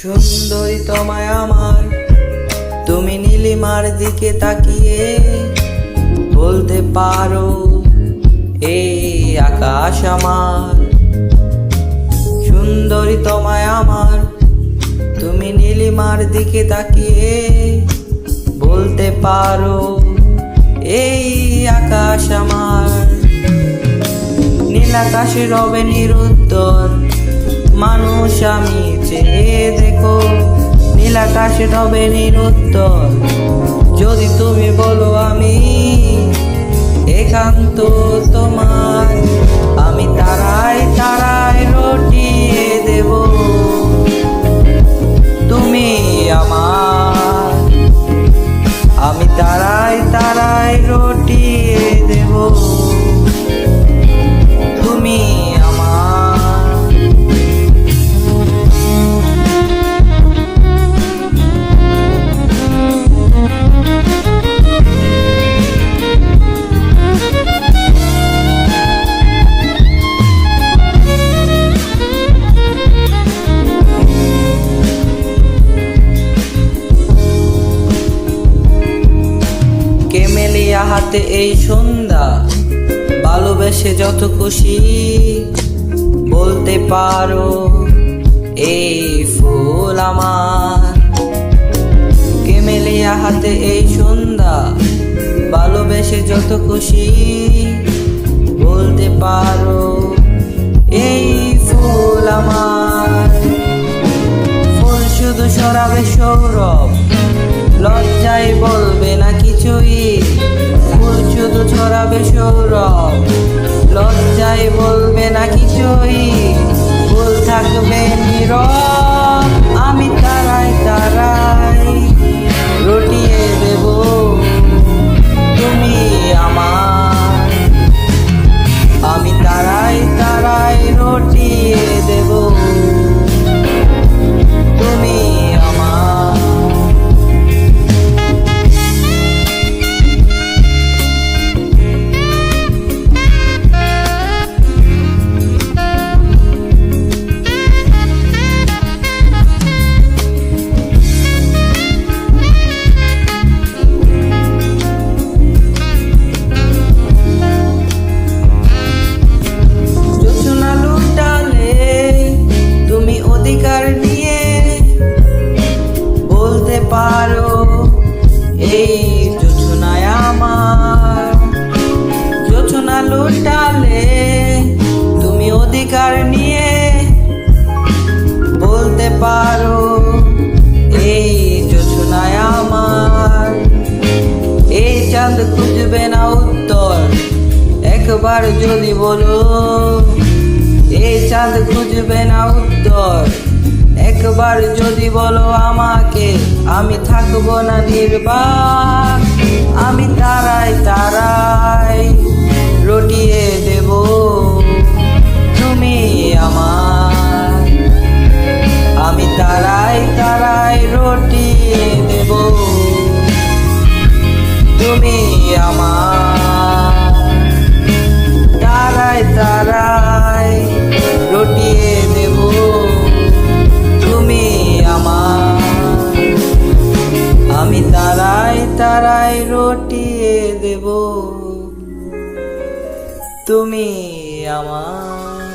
সুন্দরী তোমায় আমার। তুমি নীলিমার দিকে তাকিয়ে বলতে পারো এই আকাশ আমার। সুন্দরী তোমায় আমার। তুমি নীলিমার দিকে তাকিয়ে বলতে পারো এই আকাশ আমার। নীল আকাশে রবে নিরুত্তর মানুষ আমি চেয়ে নীল আকাশে রবে নিরুত্তর। যদি তুমি বলো আমি একান্ত তোমার, আমি তারায় তারায় রটিয়ে দেব। তুমি আমার, আমি তারায় তারায় রটিয়ে দেব। হাতে এই সন্ধ্যা ভালোবেসে যত খুশি বলতে পারো, এই ফুল আমার। কেমেলিয়া হাতে এই সন্ধ্যা ভালোবেসে যত খুশি বলতে পারো, এই ফুল আমার। ফুল শুধু সরাবে সৌরভ, লজ্জায় বলবে না কিছুই। ফুল শুধু ছড়াবে সৌরভ। লুটালে তুমি অধিকার নিয়ে বলতে পারো, এই যোচনায় আমার, এই চাঁদ খুঁজবে না উত্তর, একবার যদি বলো, এই চাঁদ খুঁজবে না একবার যদি বলো আমাকে আমি থাকব না নির্বাক। আমি তারাই তুমি আমার